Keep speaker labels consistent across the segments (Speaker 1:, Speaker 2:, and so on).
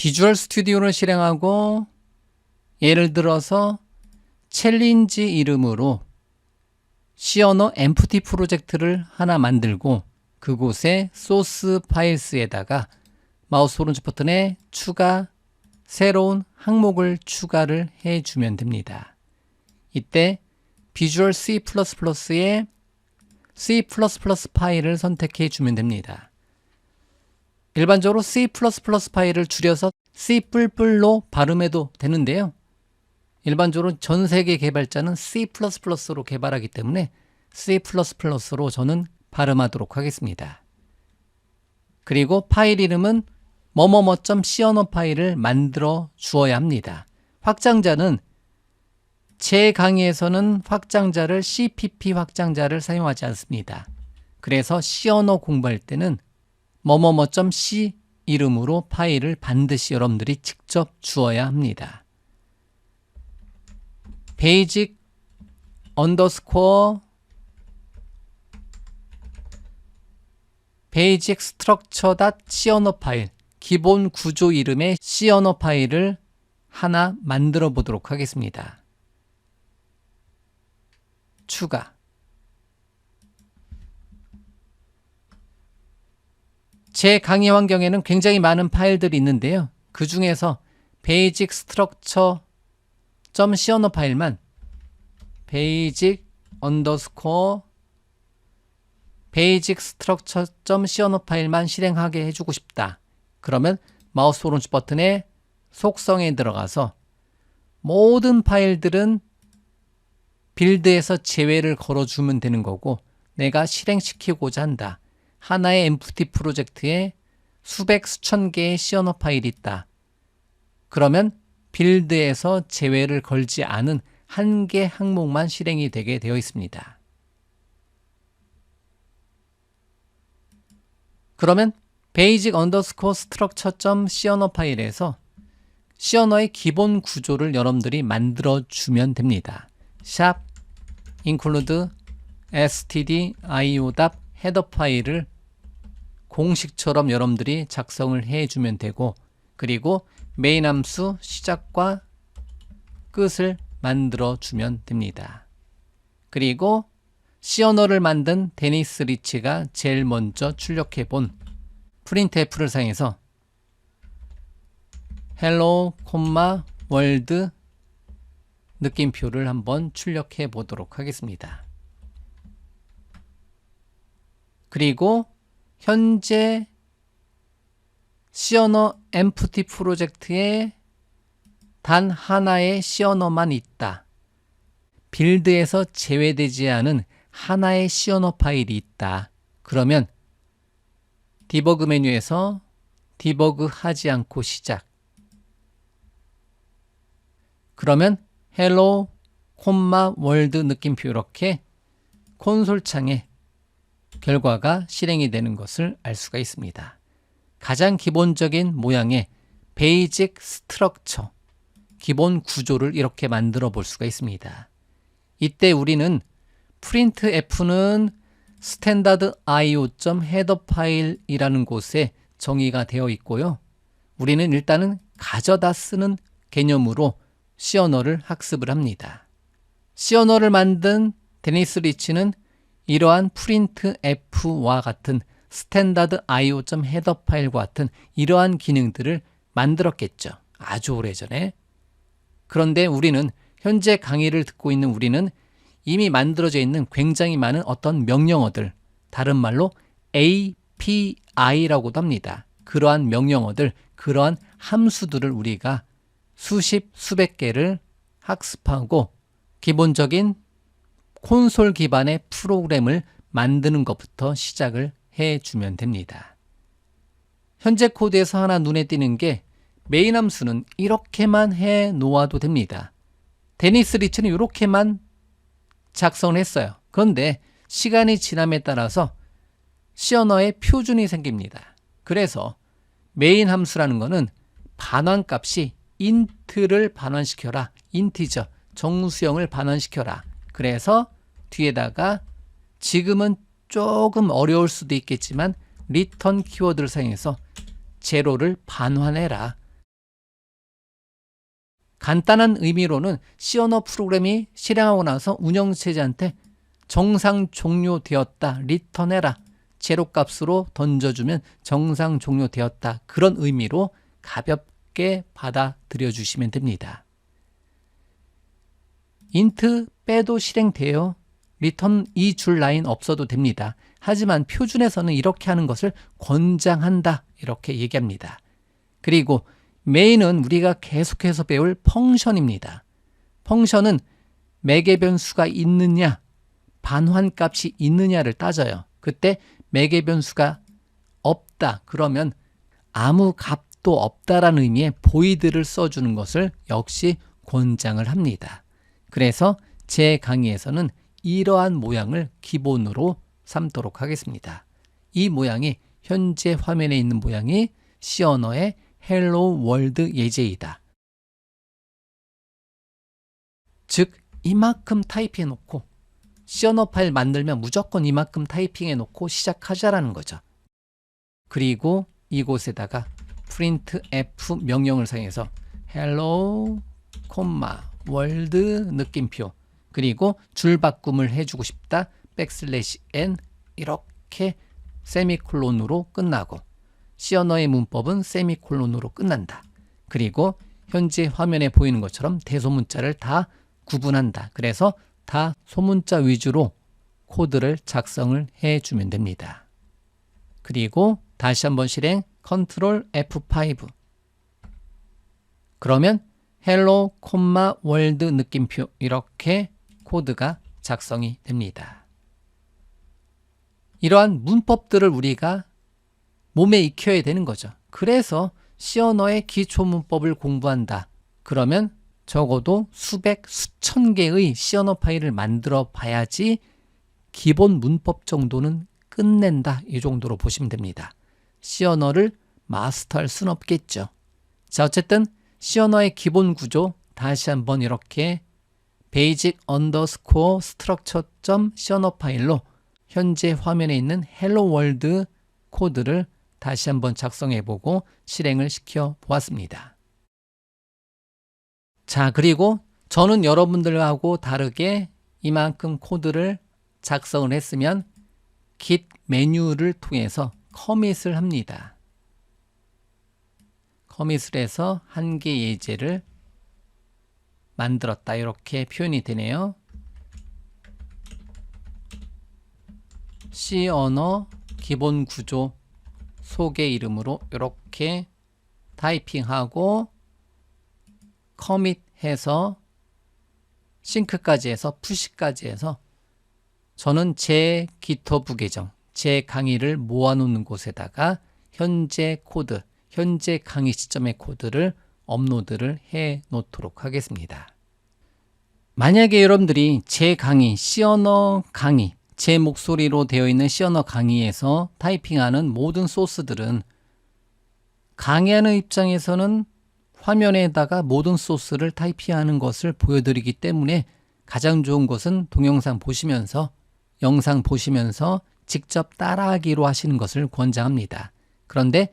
Speaker 1: 비주얼 스튜디오를 실행하고 예를 들어서 챌린지 이름으로 시어너 엠프티 프로젝트를 하나 만들고 그곳에 소스 파일스에다가 마우스 오른쪽 버튼에 추가 새로운 항목을 추가를 해주면 됩니다. 이때 비주얼 C++의 C++ 파일을 선택해 주면 됩니다. 일반적으로 C++ 파일을 줄여서 C++로 발음해도 되는데요. 일반적으로 전 세계 개발자는 C++로 개발하기 때문에 C++로 저는 발음하도록 하겠습니다. 그리고 파일 이름은 뭐뭐뭐.c 언어 파일을 만들어 주어야 합니다. 확장자는 제 강의에서는 확장자를 CPP 확장자를 사용하지 않습니다. 그래서 C 언어 공부할 때는 뭐뭐뭐.c 이름으로 파일을 반드시 여러분들이 직접 주어야 합니다. 베이직 언더스코어 베이직 스트럭처 닷 C 언어 파일 기본 구조 이름의 C 언어 파일을 하나 만들어 보도록 하겠습니다. 추가 제 강의 환경에는 굉장히 많은 파일들이 있는데요. 그 중에서 베이직 스트럭처 .c 언어 파일만 베이직 언더스코어 베이직 스트럭처 .c 언어 파일만 실행하게 해주고 싶다. 그러면 마우스 오른쪽 버튼에 속성에 들어가서 모든 파일들은 빌드에서 제외를 걸어주면 되는 거고 내가 실행시키고자 한다. 하나의 엠프티 프로젝트에 수백 수천 개의 언어 파일이 있다. 그러면 빌드에서 제외를 걸지 않은 한 개 항목만 실행이 되게 되어 있습니다. 그러면 베이직 언더스코어 스트럭처 C 언어 파일에서 언어의 기본 구조를 여러분들이 만들어 주면 됩니다. 샵 include stdio 헤더 파일을 공식처럼 여러분들이 작성을 해 주면 되고 그리고 메인 함수 시작과 끝을 만들어 주면 됩니다. 그리고 C 언어를 만든 데니스 리치가 제일 먼저 출력해 본 프린트F를 사용해서 hello, world 느낌표를 한번 출력해 보도록 하겠습니다. 그리고 현재 시어너 엠프티 프로젝트에 단 하나의 시어너만 있다. 빌드에서 제외되지 않은 하나의 시어너 파일이 있다. 그러면 디버그 메뉴에서 디버그 하지 않고 시작. 그러면 헬로 콤마 월드 느낌표 이렇게 콘솔 창에 결과가 실행이 되는 것을 알 수가 있습니다. 가장 기본적인 모양의 베이직 스트럭처, 기본 구조를 이렇게 만들어 볼 수가 있습니다. 이때 우리는 프린트 F는 스탠다드 io.헤더 파일이라는 곳에 정의가 되어 있고요. 우리는 일단은 가져다 쓰는 개념으로 C 언어를 학습을 합니다. C 언어를 만든 데니스 리치는 이러한 프린트 F와 같은 스탠다드 io.헤더 파일과 같은 이러한 기능들을 만들었겠죠. 아주 오래전에. 그런데 우리는 현재 강의를 듣고 있는 우리는 이미 만들어져 있는 굉장히 많은 어떤 명령어들, 다른 말로 API라고도 합니다. 그러한 명령어들, 그러한 함수들을 우리가 수십, 수백 개를 학습하고 기본적인 콘솔 기반의 프로그램을 만드는 것부터 시작을 해 주면 됩니다. 현재 코드에서 하나 눈에 띄는 게 메인 함수는 이렇게만 해 놓아도 됩니다. 데니스 리치는 이렇게만 작성을 했어요. 그런데 시간이 지남에 따라서 시어너의 표준이 생깁니다. 그래서 메인 함수라는 것은 반환값이 인트를 반환시켜라. 인티저, 정수형을 반환시켜라. 그래서 뒤에다가 지금은 조금 어려울 수도 있겠지만 리턴 키워드를 사용해서 제로를 반환해라. 간단한 의미로는 시언어 프로그램이 실행하고 나서 운영체제한테 정상 종료되었다, 리턴해라, 제로 값으로 던져주면 정상 종료되었다. 그런 의미로 가볍게 받아들여 주시면 됩니다. 인트 빼도 실행돼요. 리턴 이 줄 라인 없어도 됩니다. 하지만 표준에서는 이렇게 하는 것을 권장한다. 이렇게 얘기합니다. 그리고 메인은 우리가 계속해서 배울 펑션입니다. 펑션은 매개 변수가 있느냐, 반환 값이 있느냐를 따져요. 그때 매개 변수가 없다. 그러면 아무 값도 없다라는 의미의 보이드를 써주는 것을 역시 권장을 합니다. 그래서 제 강의에서는 이러한 모양을 기본으로 삼도록 하겠습니다. 이 모양이 현재 화면에 있는 모양이 C 언어의 헬로 월드 예제이다. 즉 이만큼 타이핑해 놓고 C 언어 파일 만들면 무조건 이만큼 타이핑해 놓고 시작하자라는 거죠. 그리고 이곳에다가 print f 명령을 사용해서 hello, 월드 느낌표 그리고 줄 바꿈을 해주고 싶다 백슬래시 n 이렇게 세미콜론으로 끝나고 언어의 문법은 세미콜론으로 끝난다. 그리고 현재 화면에 보이는 것처럼 대소문자를 다 구분한다. 그래서 다 소문자 위주로 코드를 작성을 해주면 됩니다. 그리고 다시 한번 실행 컨트롤 F5 그러면 헬로 콤마 월드 느낌표 이렇게 코드가 작성이 됩니다. 이러한 문법들을 우리가 몸에 익혀야 되는 거죠. 그래서 C 언어의 기초 문법을 공부한다. 그러면 적어도 수백, 수천 개의 C 언어 파일을 만들어 봐야지 기본 문법 정도는 끝낸다. 이 정도로 보시면 됩니다. C 언어를 마스터할 순 없겠죠. 자, 어쨌든 언어의 기본 구조 다시 한번 이렇게 basic underscore structure C 언어 파일로 현재 화면에 있는 hello world 코드를 다시 한번 작성해 보고 실행을 시켜 보았습니다. 자, 그리고 저는 여러분들하고 다르게 이만큼 코드를 작성을 했으면 git 메뉴를 통해서 커밋을 합니다. 커밋을 해서 한 개 예제를 만들었다. 이렇게 표현이 되네요. C 언어 기본 구조 소개 이름으로 이렇게 타이핑하고 커밋해서 싱크까지 해서 푸시까지 해서 저는 제 기터브 계정, 제 강의를 모아놓는 곳에다가 현재 코드, 현재 강의 시점의 코드를 업로드를 해 놓도록 하겠습니다. 만약에 여러분들이 제 강의, 시언어 강의, 제 목소리로 되어 있는 시언어 강의에서 타이핑하는 모든 소스들은 강의하는 입장에서는 화면에다가 모든 소스를 타이핑하는 것을 보여드리기 때문에 가장 좋은 것은 동영상 보시면서 영상 보시면서 직접 따라하기로 하시는 것을 권장합니다. 그런데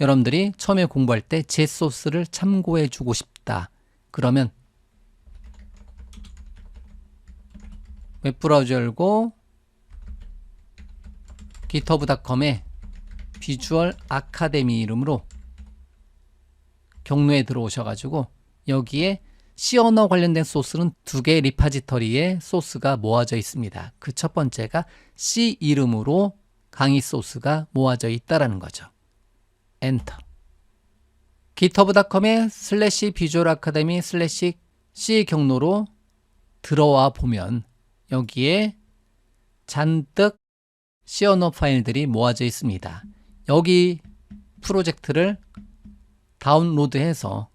Speaker 1: 여러분들이 처음에 공부할 때 제 소스를 참고해 주고 싶다. 그러면 웹브라우저 열고 github.com에 비주얼 아카데미 이름으로 경로에 들어오셔가지고 여기에 C 언어 관련된 소스는 두 개의 리파지터리에 소스가 모아져 있습니다. 그 첫 번째가 C 이름으로 강의 소스가 모아져 있다라는 거죠. 엔터. github.com에 슬래시 비주얼 아카데미 슬래시 C 경로로 들어와 보면 여기에 잔뜩 언어 파일들이 모아져 있습니다. 여기 프로젝트를 다운로드해서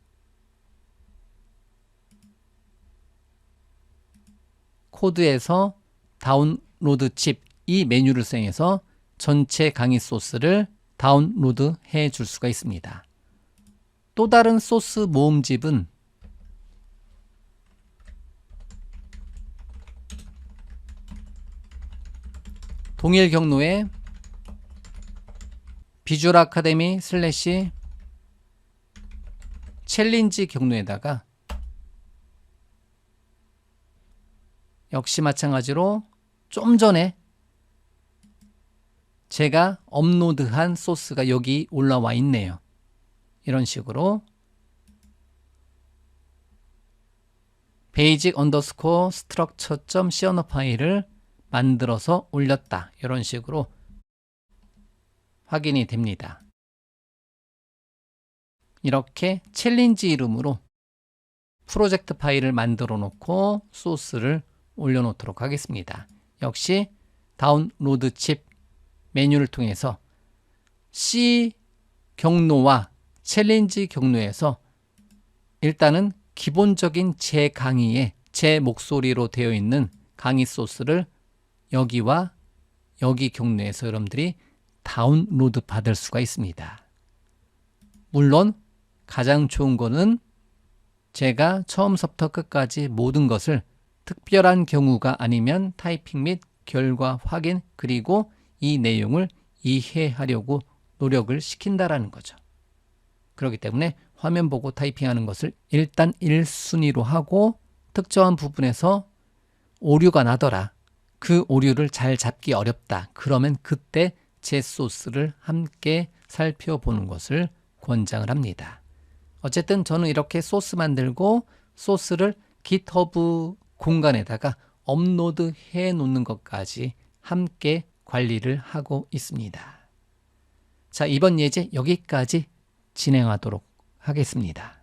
Speaker 1: 코드에서 다운로드 칩 이 메뉴를 사용해서 전체 강의 소스를 다운로드 해 줄 수가 있습니다. 또 다른 소스 모음집은 동일 경로에 비주얼 아카데미 슬래시 챌린지 경로에다가 역시 마찬가지로 좀 전에 제가 업로드한 소스가 여기 올라와 있네요. 이런 식으로 베이직 언더스코어 스트럭처.c언어 파일을 만들어서 올렸다. 이런 식으로 확인이 됩니다. 이렇게 챌린지 이름으로 프로젝트 파일을 만들어 놓고 소스를 올려 놓도록 하겠습니다. 역시 다운로드 칩 메뉴를 통해서 C 경로와 챌린지 경로에서 일단은 기본적인 제 강의에 제 목소리로 되어 있는 강의 소스를 여기와 여기 경로에서 여러분들이 다운로드 받을 수가 있습니다. 물론 가장 좋은 거는 제가 처음부터 끝까지 모든 것을 특별한 경우가 아니면 타이핑 및 결과 확인 그리고 이 내용을 이해하려고 노력을 시킨다라는 거죠. 그렇기 때문에 화면 보고 타이핑하는 것을 일단 1순위로 하고 특정한 부분에서 오류가 나더라. 그 오류를 잘 잡기 어렵다. 그러면 그때 제 소스를 함께 살펴보는 것을 권장을 합니다. 어쨌든 저는 이렇게 소스 만들고 소스를 GitHub 공간에다가 업로드 해 놓는 것까지 함께 관리를 하고 있습니다. 자, 이번 예제 여기까지 진행하도록 하겠습니다.